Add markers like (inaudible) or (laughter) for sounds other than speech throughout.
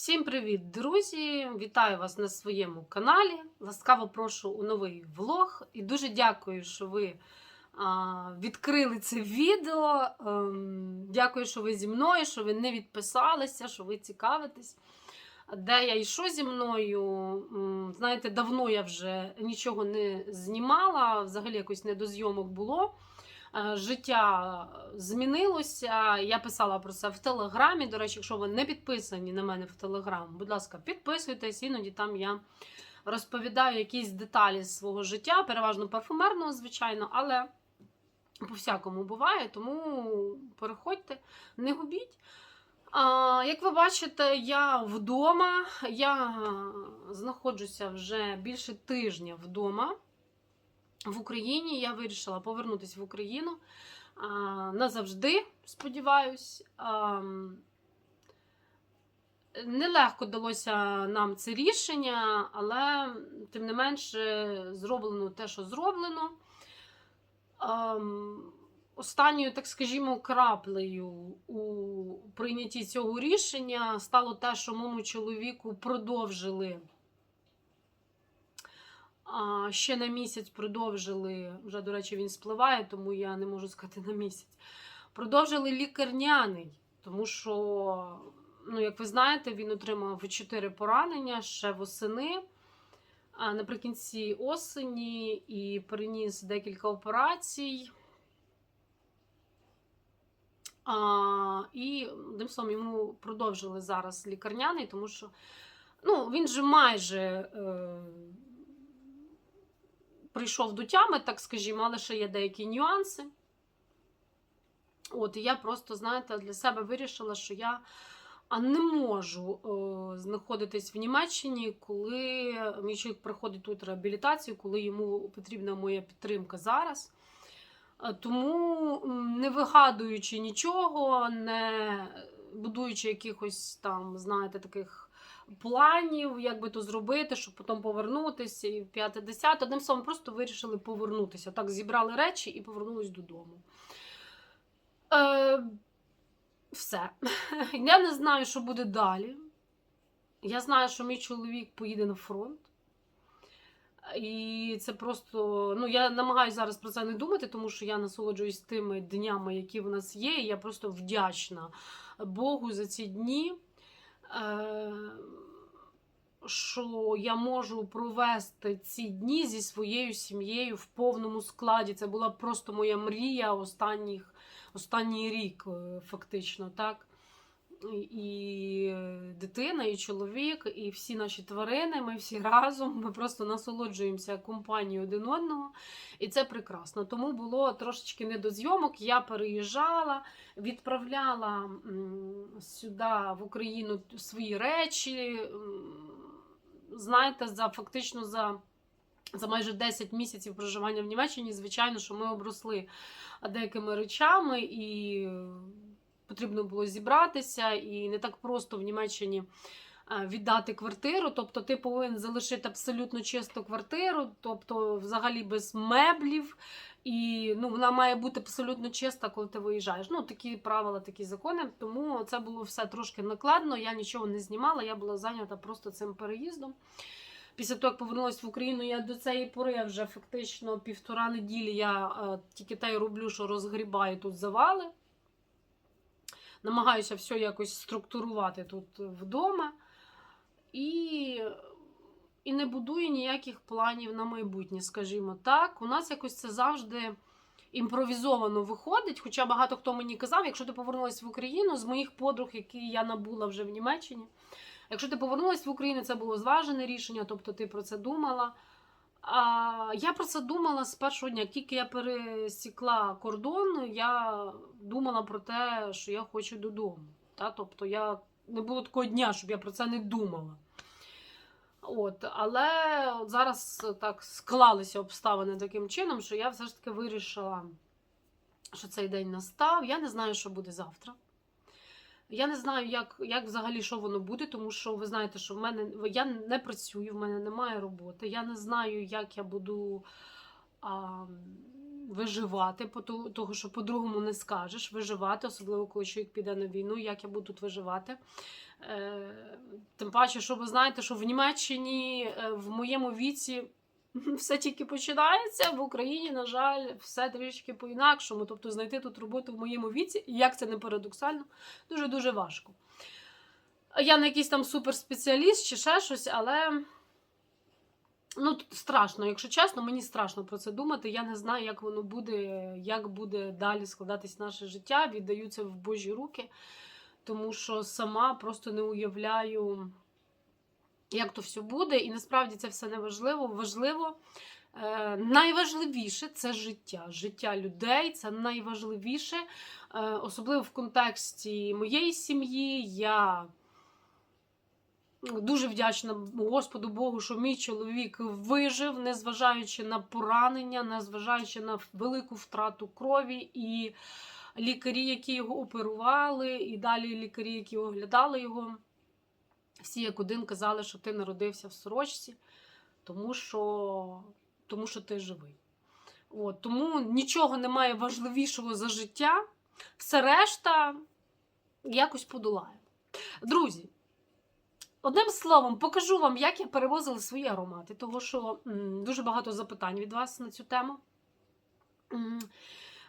Всім привіт, друзі! Вітаю вас на своєму каналі. Ласкаво прошу у новий влог. І дуже дякую, що ви відкрили це відео. Ем, дякую, що ви зі мною, що ви не відписалися, що ви цікавитесь. Де я і що зі мною? Знаєте, давно я вже нічого не знімала, взагалі якось не до зйомок було. Е, Життя змінилося. Я писала про це в Телеграмі. До речі, якщо ви не підписані на мене в Телеграм, будь ласка, підписуйтесь, іноді там я розповідаю якісь деталі свого життя, переважно парфумерного, звичайно, але по-всякому буває, тому переходьте, не губіть. А, як ви бачите, я вдома. Я знаходжуся вже більше тижня вдома в Україні. Я вирішила повернутися в Україну а, назавжди, сподіваюсь. А, Нелегко далося нам це рішення, але тим не менше зроблено те, що зроблено. Ем, Останньою, так скажімо, краплею у прийнятті цього рішення стало те, що моєму чоловіку продовжили ще на місяць продовжили, вже, до речі, він спливає, тому я не можу сказати на місяць. Продовжили лікарняний, тому що, ну, як ви знаєте, він отримав 4 поранення ще восени. Наприкінці осені і переніс декілька операцій. А, і тим самим йому продовжили зараз лікарняний, тому що ну, він же майже е, прийшов до тями, так скажімо, але ще є деякі нюанси. От, і я просто, знаєте, для себе вирішила, що я не можу е, знаходитись в Німеччині, коли мій чоловік приходить тут реабілітацію, коли йому потрібна моя підтримка зараз. Е, Тому, не вигадуючи нічого, не будуючи якихось там, знаєте, таких планів, як би то зробити, щоб потім повернутися і п'яте десяте. Одним словом, просто вирішили повернутися. Так, зібрали речі і повернулись додому. Е, все. (laughs) Я не знаю, що буде далі. Я знаю, що мій чоловік поїде на фронт. І це просто. Ну, я намагаюся зараз про це не думати, тому що я насолоджуюсь тими днями, які в нас є. І я просто вдячна Богу за ці дні, що я можу провести ці дні зі своєю сім'єю в повному складі. Це була просто моя мрія останніх, останній рік, е, фактично, так. І дитина, і чоловік, і всі наші тварини, ми всі разом. Ми просто насолоджуємося компанією один одного, і це прекрасно. Тому було трошечки не до зйомок. Я переїжджала, відправляла сюди в Україну свої речі. Знаєте, за фактично за. За майже 10 місяців проживання в Німеччині, звичайно, що ми обросли деякими речами, і потрібно було зібратися, і не так просто в Німеччині е, віддати квартиру. Тобто ти повинен залишити абсолютно чисту квартиру, тобто взагалі без меблів. І ну, вона має бути абсолютно чиста, коли ти виїжджаєш. Ну, такі правила, такі закони. Тому це було все трошки накладно. Я нічого не знімала, я була зайнята просто цим переїздом. Після того, як повернулася в Україну, я до цієї пори вже фактично півтора неділі я е, тільки те й роблю, що розгрібаю тут завали. Намагаюся все якось структурувати тут вдома. І, і не будую ніяких планів на майбутнє, скажімо так. У нас якось це завжди імпровізовано виходить. Хоча багато хто мені казав, якщо ти повернулася в Україну з моїх подруг, які я набула вже в Німеччині. Якщо ти повернулася в Україну, це було зважене рішення, тобто ти про це думала. А я про це думала з першого дня. Тільки я пересікла кордон, я думала про те, що я хочу додому. Та? Тобто я не було такого дня, щоб я про це не думала. От, але от зараз так склалися обставини таким чином, що я все ж таки вирішила, що цей день настав. Я не знаю, що буде завтра. Я не знаю, як, як взагалі що воно буде, тому що ви знаєте, що в мене я не працюю, в мене немає роботи. Я не знаю, як я буду а, виживати, того, що по-другому не скажеш, виживати, особливо коли чоловік піде на війну, як я буду тут виживати. Е, Тим паче, що ви знаєте, що в Німеччині е, в моєму віці все тільки починається. В Україні, на жаль, все трішки по-інакшому. Тобто знайти тут роботу в моєму віці, і як це не парадоксально, дуже-дуже важко. Я не якийсь там суперспеціаліст чи ще щось, але ну, страшно, якщо чесно, мені страшно про це думати. Я не знаю, як воно буде, як буде далі складатись наше життя. Віддаю це в Божі руки, тому що сама просто не уявляю, як то все буде. І насправді це все не важливо. Важливо. Е, найважливіше це життя. Життя людей це найважливіше, е, особливо в контексті моєї сім'ї. Я дуже вдячна Господу Богу, що мій чоловік вижив, незважаючи на поранення, незважаючи на велику втрату крові, і лікарі, які його оперували, і далі лікарі, які оглядали його, всі як один казали, що ти народився в сорочці, тому що, тому що ти живий. От, тому нічого немає важливішого за життя, все решта якось подолає. Друзі. Одним словом, покажу вам, як я перевозила свої аромати, тому що м, дуже багато запитань від вас на цю тему. М,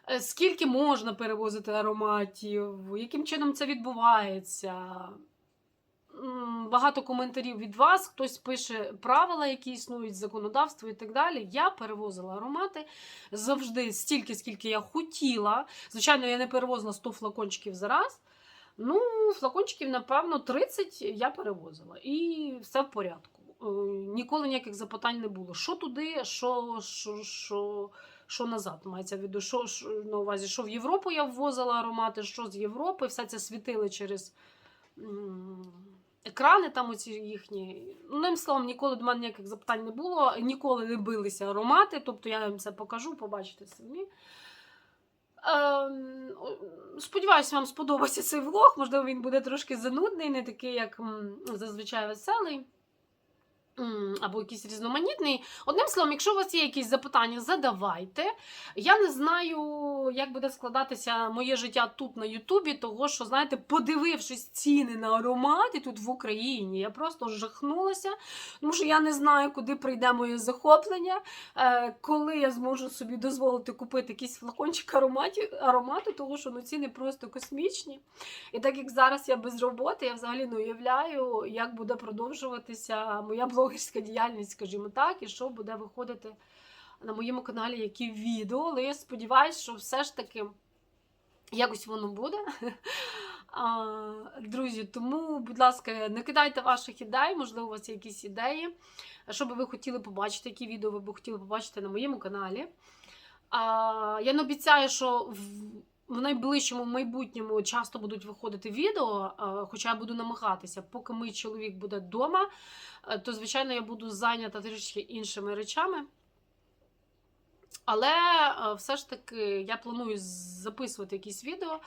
е, Скільки можна перевозити ароматів, яким чином це відбувається? Багато коментарів від вас, хтось пише правила, які існують, законодавство і так далі. Я перевозила аромати завжди стільки, скільки я хотіла. Звичайно, я не перевозила 100 флакончиків за раз. Ну, флакончиків, напевно, 30 я перевозила. І все в порядку. Е, Ніколи ніяких запитань не було. Що туди, що, що, що, що назад. Мається в виду, що, що на увазі, що в Європу я ввозила аромати, що з Європи, все це світили через екрани там оці їхні. Ну, ним словом, ніколи до мене ніяких запитань не було, ніколи не билися аромати. Тобто я вам це покажу, побачите самі. Ем, Сподіваюся, вам сподобається цей влог. Можливо, він буде трошки занудний, не такий, як зазвичай веселий. Або якийсь різноманітний. Одним словом, якщо у вас є якісь запитання, задавайте. Я не знаю, як буде складатися моє життя тут на Ютубі, того що, знаєте, подивившись ціни на аромати тут в Україні, я просто жахнулася, тому що я не знаю, куди прийде моє захоплення, е, коли я зможу собі дозволити купити якийсь флакончик ароматів, аромату, тому що ну, ціни просто космічні. І так як зараз я без роботи, я взагалі не уявляю, як буде продовжуватися моя блогерська діяльність, скажімо так, і що буде виходити на моєму каналі, які відео. Але я сподіваюся, що все ж таки якось воно буде. (laughs) Друзі, тому, будь ласка, не кидайте ваших ідей, можливо, у вас є якісь ідеї, що би ви хотіли побачити, які відео ви б хотіли побачити на моєму каналі. Я не обіцяю, що в, найближчому майбутньому часто будуть виходити відео, хоча я буду намагатися, поки мій чоловік буде вдома, е, то, звичайно, я буду зайнята трішки іншими речами. Але е, все ж таки я планую записувати якісь відео.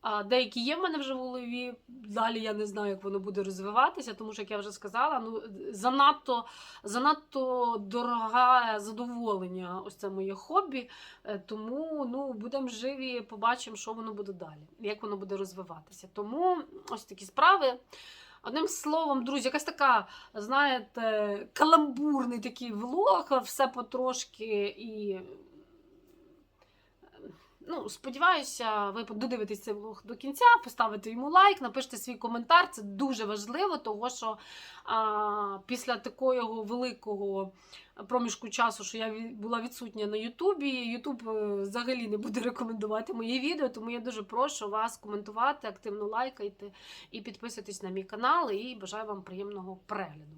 А, Деякі є в мене вже в голові. Далі я не знаю, як воно буде розвиватися, тому що, як я вже сказала, ну занадто, занадто дороге задоволення. Ось це моє хобі. Е, Тому ну, будемо живі, побачимо, що воно буде далі, як воно буде розвиватися. Тому ось такі справи. Одним словом, друзі, якась така, знаєте, каламбурний такий влог, все потрошки і. Ну, сподіваюся, ви додивитесь цей влог до кінця, поставите йому лайк, напишите свій коментар. Це дуже важливо, тому що а, після такого великого проміжку часу, що я була відсутня на Ютубі, Ютуб е, взагалі не буде рекомендувати мої відео, тому я дуже прошу вас коментувати, активно лайкайте і підписуйтесь на мій канал. І бажаю вам приємного перегляду.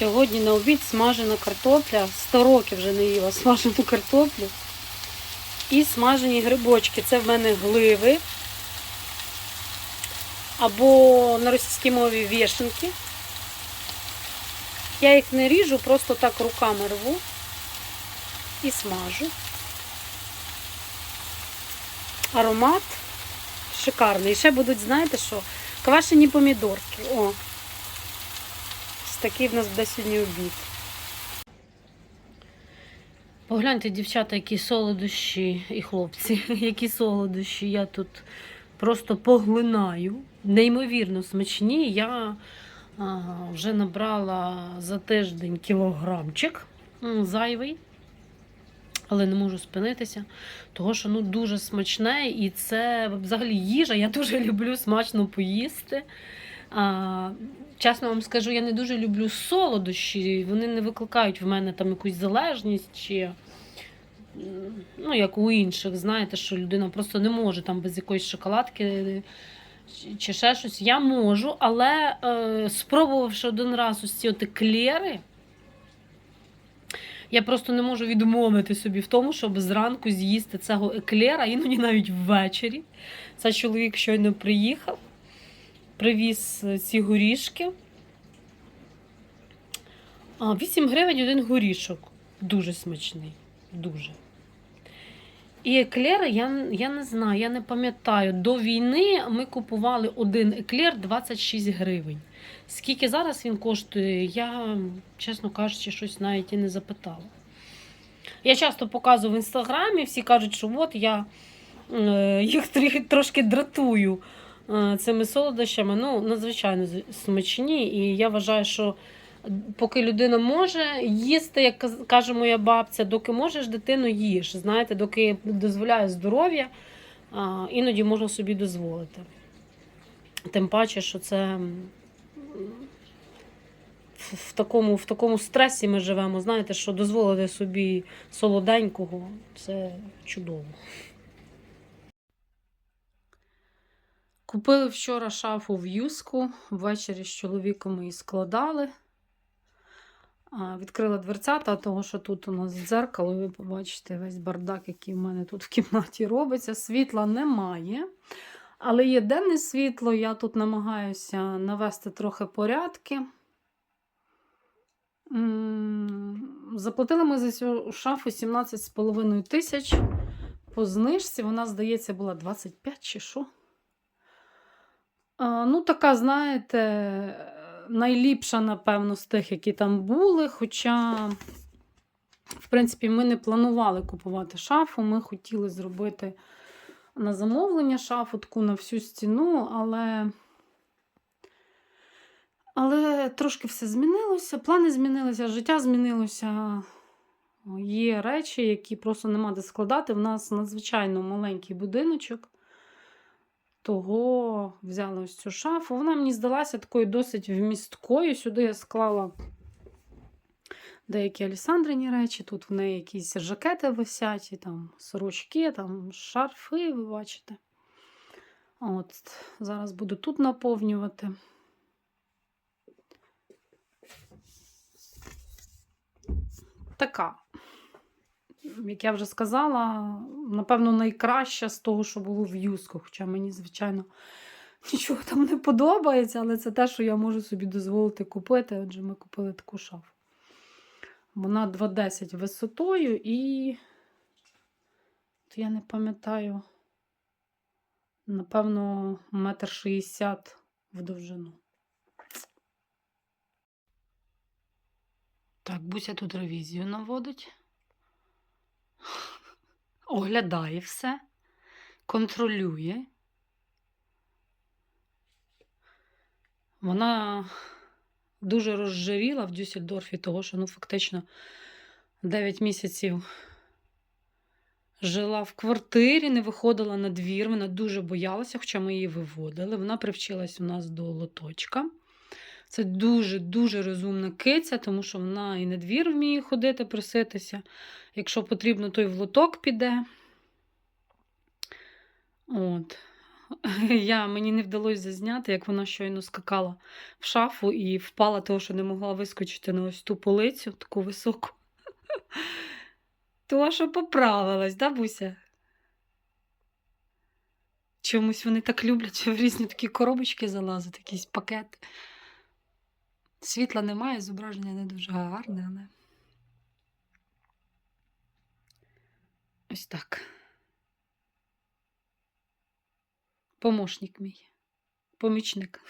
Сьогодні на обід смажена картопля. 100 років вже не їла смажену картоплю. І смажені грибочки. Це в мене гливи. Або на російській мові вішенки. Я їх не ріжу, просто так руками рву і смажу. Аромат шикарний. І ще будуть, знаєте що? Квашені помідорки. О, такий в нас буде сьогодні обід. Погляньте, дівчата, які солодощі і хлопці, (laughs) які солодощі я тут просто поглинаю. Неймовірно смачні. Я а, вже набрала за тиждень кілограмчик зайвий, але не можу спинитися, того що ну, дуже смачне, і це взагалі їжа. Я дуже (laughs) люблю смачно поїсти. А, чесно вам скажу, я не дуже люблю солодощі. Вони не викликають в мене там якусь залежність чи. Ну, як у інших, знаєте, що людина просто не може там без якоїсь шоколадки чи- чи ще щось. Я можу, але е, спробувавши один раз ось ці от еклери, я просто не можу відмовити собі в тому, щоб зранку з'їсти цього еклера, іноді навіть ввечері. Це чоловік щойно приїхав, привіз е, ці горішки. А, 8 гривень один горішок. Дуже смачний. Дуже. І еклери, я, я не знаю, я не пам'ятаю. До війни ми купували один еклер 26 гривень. Скільки зараз він коштує, я, чесно кажучи, щось навіть і не запитала. Я часто показую в інстаграмі, всі кажуть, що от я е, їх трошки дратую цими солодощами. Ну, надзвичайно смачні. І я вважаю, що поки людина може їсти, як каже моя бабця, доки можеш, дитину їж. Знаєте, доки дозволяє здоров'я, іноді можна собі дозволити. Тим паче, що це в, в, такому, в такому стресі ми живемо, знаєте, що дозволити собі солоденького це чудово. Купили вчора шафу в юску, ввечері з чоловіком її складали. Відкрила дверцята, того що тут у нас дзеркало, ви побачите весь бардак, який в мене тут в кімнаті робиться. Світла немає. Але є денне світло, я тут намагаюся навести трохи порядки. Заплатили ми за цю шафу 17,5 тисяч. По знижці вона, здається, була 25 чи що. Ну, така, знаєте, найліпша, напевно, з тих, які там були. Хоча, в принципі, ми не планували купувати шафу. Ми хотіли зробити на замовлення шафу таку на всю стіну, але. Але трошки все змінилося, плани змінилися, життя змінилося. Є речі, які просто нема де складати. В нас надзвичайно маленький будиночок. Того взяла ось цю шафу. Вона мені здалася такою досить вмісткою. Сюди я склала деякі Алісандрині речі. Тут в неї якісь жакети висять, і там сорочки, там шарфи, ви бачите. От, зараз буду тут наповнювати. Така, як я вже сказала, напевно, найкраща з того, що було в юску. Хоча мені, звичайно, (laughs) нічого там не подобається, але це те, що я можу собі дозволити купити. Отже, ми купили таку шафу. Вона 2,10 висотою і. То я не пам'ятаю, напевно, метр шістдесят в довжину. Так, Буся тут ревізію наводить. Оглядає все, контролює. Вона дуже розжиріла в Дюссельдорфі, того, що ну, фактично 9 місяців жила в квартирі, не виходила на двір. Вона дуже боялася, хоча ми її виводили. Вона привчилась у нас до лоточка. Це дуже-дуже розумна киця, тому що вона і на двір вміє ходити, проситися. Якщо потрібно, то й в лоток піде. От. (laughs) Я, мені не вдалося зазняти, як вона щойно скакала в шафу і впала, того, що не могла вискочити на ось ту полицю, таку високу. (laughs) То, що поправилась, да, Буся? Чомусь вони так люблять (laughs) в різні такі коробочки залазити, якісь пакети. Світла немає, зображення не дуже гарне, але. Ось так. Помощник мій. Помічник.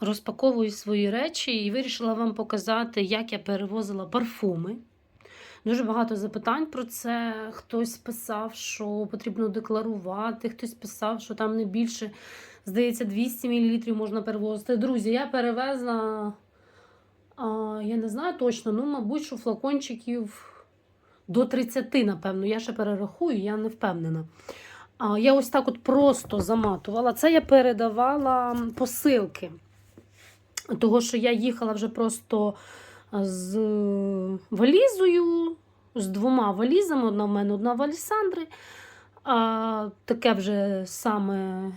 Розпаковую свої речі і вирішила вам показати, як я перевозила парфуми. Дуже багато запитань про це. Хтось писав, що потрібно декларувати, хтось писав, що там не більше, здається, 200 мл можна перевозити. Друзі, я перевезла, а, я не знаю точно, ну, мабуть, що флакончиків до 30, напевно. Я ще перерахую, я не впевнена. А, я ось так от просто заматувала. Це я передавала посилки. Того, що я їхала вже просто з валізою, з двома валізами. Одна в мене, одна в Алісандри. А, таке вже саме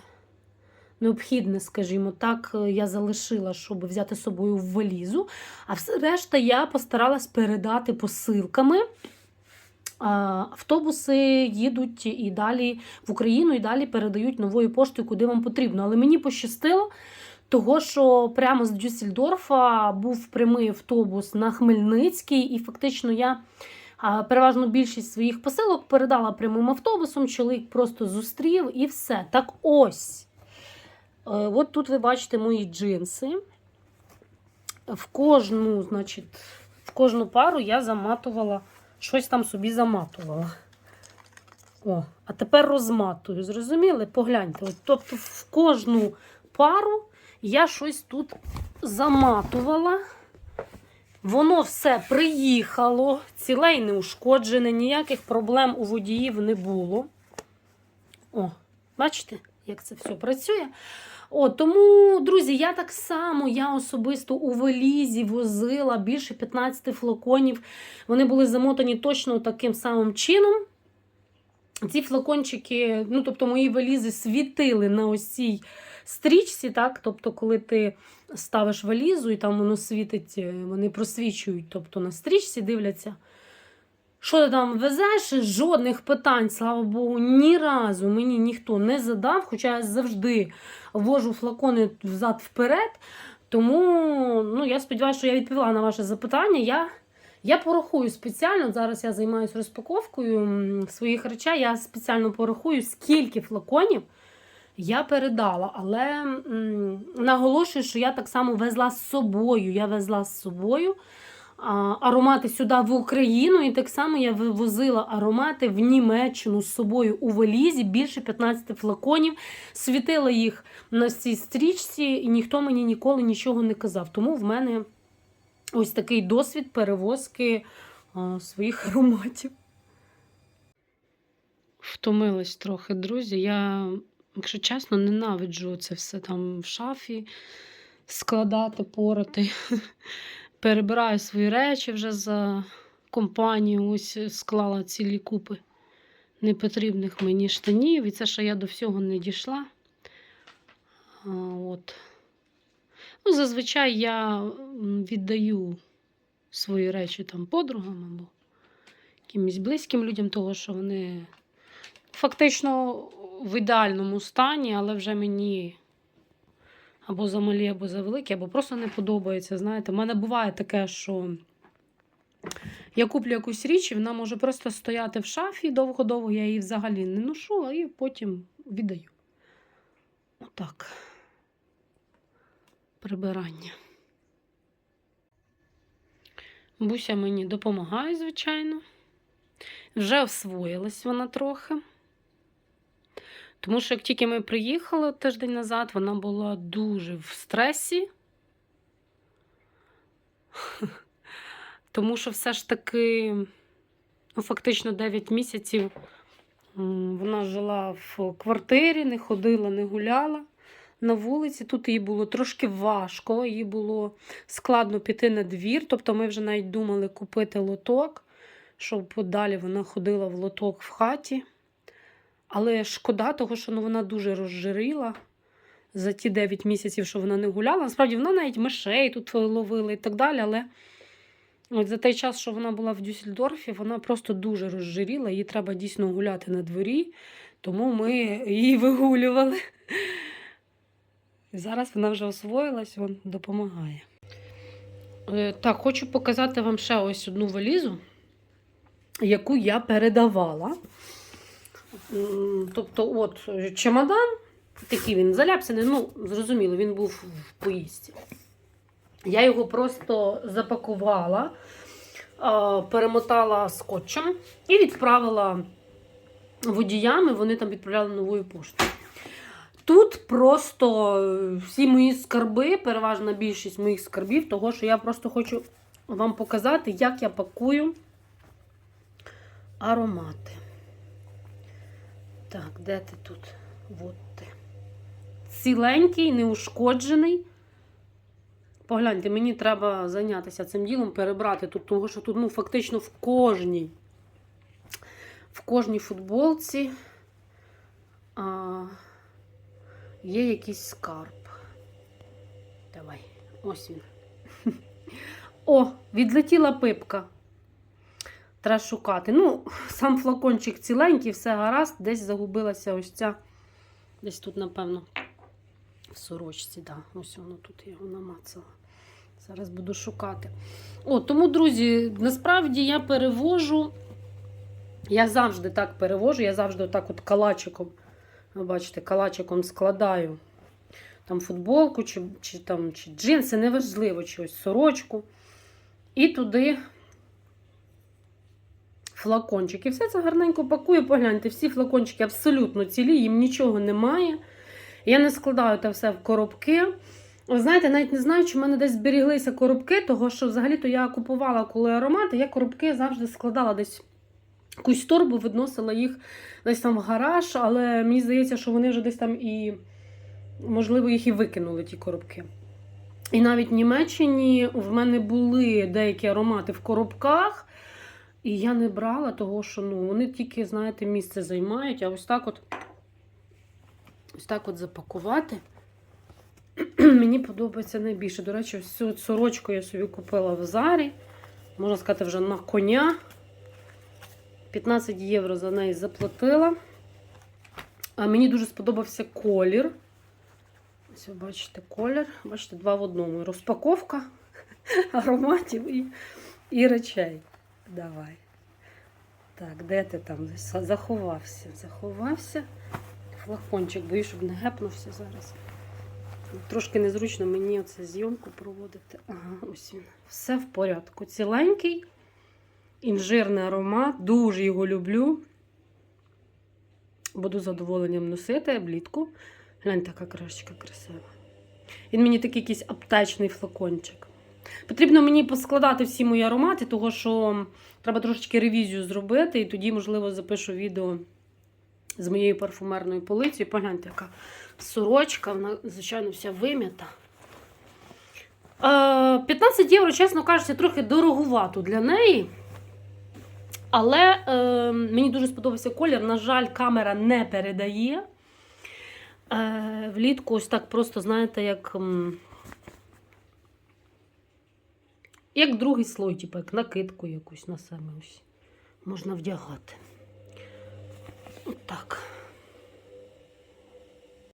необхідне, скажімо так, я залишила, щоб взяти з собою в валізу. А все решта я постаралась передати посилками. Автобуси їдуть і далі в Україну, і далі передають новою поштою, куди вам потрібно. Але мені пощастило, того, що прямо з Дюссельдорфа був прямий автобус на Хмельницький, і фактично я переважно більшість своїх посилок передала прямим автобусом. Чоловік просто зустрів і все. Так ось. Е, От тут ви бачите мої джинси. В кожну, значить, в кожну пару я заматувала, щось там собі заматувала. О, а тепер розматую. Зрозуміли? Погляньте. От, тобто в кожну пару я щось тут заматувала. Воно все приїхало, ціле й неушкоджене, ніяких проблем у водіїв не було. О, бачите, як це все працює? О, тому, друзі, я так само, я особисто у валізі возила більше 15 флаконів. Вони були замотані точно таким самим чином. Ці флакончики, ну, тобто, мої валізи світили на ось цій стрічці, так? Тобто, коли ти ставиш валізу і там воно світить, е, вони просвічують, тобто на стрічці дивляться. Що ти там везеш? Жодних питань, слава Богу, ні разу мені ніхто не задав, хоча я завжди вожу флакони взад-вперед. Тому ну, я сподіваюся, що я відповіла на ваше запитання. Я, я порахую спеціально. Зараз я займаюся розпаковкою своїх речей. Я спеціально порахую, скільки флаконів я передала. Але м, наголошую, що я так само везла з собою. Я везла з собою аромати сюди в Україну, і так само я вивозила аромати в Німеччину з собою у валізі, більше 15 флаконів, світила їх на цій стрічці, і ніхто мені ніколи нічого не казав. Тому в мене ось такий досвід перевозки своїх ароматів. Втомилась трохи, друзі. Я, якщо чесно, ненавиджу це все там в шафі складати, порати. Перебираю свої речі вже за компанію. Ось склала цілі купи непотрібних мені штанів. І це що я до всього не дійшла. От. Ну, Зазвичай я віддаю свої речі там подругам або якимось близьким людям, того, що вони фактично в ідеальному стані, але вже мені або замалі, або завеликі, або просто не подобається. Знаєте, в мене буває таке, що я куплю якусь річ, і вона може просто стояти в шафі довго-довго, я її взагалі не ношу, а і потім віддаю. Отак. Прибирання. Буся мені допомагає, звичайно. Вже освоїлась вона трохи. Тому що як тільки ми приїхали тиждень назад, вона була дуже в стресі. (laughs) Тому що все ж таки, ну, фактично 9 місяців вона жила в квартирі, не ходила, не гуляла на вулиці. Тут їй було трошки важко, їй було складно піти на двір. Тобто ми вже навіть думали купити лоток, щоб далі вона ходила в лоток в хаті. Але шкода, того, що ну, вона дуже розжирила за ті 9 місяців, що вона не гуляла. Насправді вона навіть мишей тут ловила і так далі. Але от за той час, що вона була в Дюссельдорфі, вона просто дуже розжиріла. Їй треба дійсно гуляти на дворі, тому ми її вигулювали. Зараз вона вже освоїлась, вон допомагає. Е, Так, хочу показати вам ще ось одну валізу, яку я передавала. Тобто, от чемодан, такий він заляпсаний, ну, зрозуміло, він був в поїздці. Я його просто запакувала перемотала скотчем і відправила водіям, і вони там відправляли новою поштою. Тут просто е, всі мої скарби, переважна більшість моїх скарбів, того, що я просто хочу вам показати, як я пакую аромати. Так, де ти тут? От ти. Ціленький, неушкоджений. Погляньте, мені треба зайнятися цим ділом, перебрати тут, тому що тут ну, фактично в кожній, в кожній футболці а, є якийсь скарб. Давай, ось він. (laughs) О, відлетіла пипка. Треба шукати. Ну, сам флакончик ціленький, все гаразд, десь загубилася ось ця. Десь тут, напевно, в сорочці, да. Ось воно тут я його намацала. Зараз буду шукати. О, тому, друзі, насправді я перевожу. Я завжди так перевожу, я завжди отак от калачиком, бачите, калачиком складаю там футболку, чи, чи, там, чи джинси, неважливо, чи ось сорочку. І туди флакончик. І все це гарненько пакую. Погляньте, всі флакончики абсолютно цілі, їм нічого немає. Я не складаю це все в коробки. Ви знаєте, навіть не знаю, чи в мене десь зберіглися коробки, того що взагалі-то я купувала коли аромати, я коробки завжди складала десь якусь торбу, відносила їх десь там в гараж, але мені здається, що вони вже десь там і, можливо, їх і викинули, ті коробки. І навіть в Німеччині в мене були деякі аромати в коробках, і я не брала того, що ну, вони тільки, знаєте, місце займають, а ось так от, ось так от запакувати. (clears throat) Мені подобається найбільше. До речі, ось цю сорочку я собі купила в Зарі. Можна сказати, вже на коня. 15 євро за неї заплатила. А мені дуже сподобався колір. Ось ви бачите колір. Бачите, два в одному. Розпаковка (laughs) ароматів і, і речей. Давай. Так, де ти там? Заховався. Заховався. Флакончик, боюсь, щоб не гепнувся зараз. Трошки незручно мені оце зйомку проводити. Ага, ось він. Все в порядку. Ціленький, інжирний аромат. Дуже його люблю. Буду задоволенням носити влітку. Гляньте, яка крашечка красива. Він мені такий якийсь аптечний флакончик. Потрібно мені поскладати всі мої аромати, того що треба трошечки ревізію зробити, і тоді, можливо, запишу відео з моєю парфумерною полицею. Погляньте, яка сорочка, вона, звичайно, вся вим'ята. Е, 15 євро, чесно кажучи, трохи дороговато для неї. Але е, мені дуже сподобався колір. На жаль, камера не передає. Е, влітку ось так просто, знаєте, як. м, Як другий слой, типу, як накидку якусь на себе ось можна вдягати. Отак.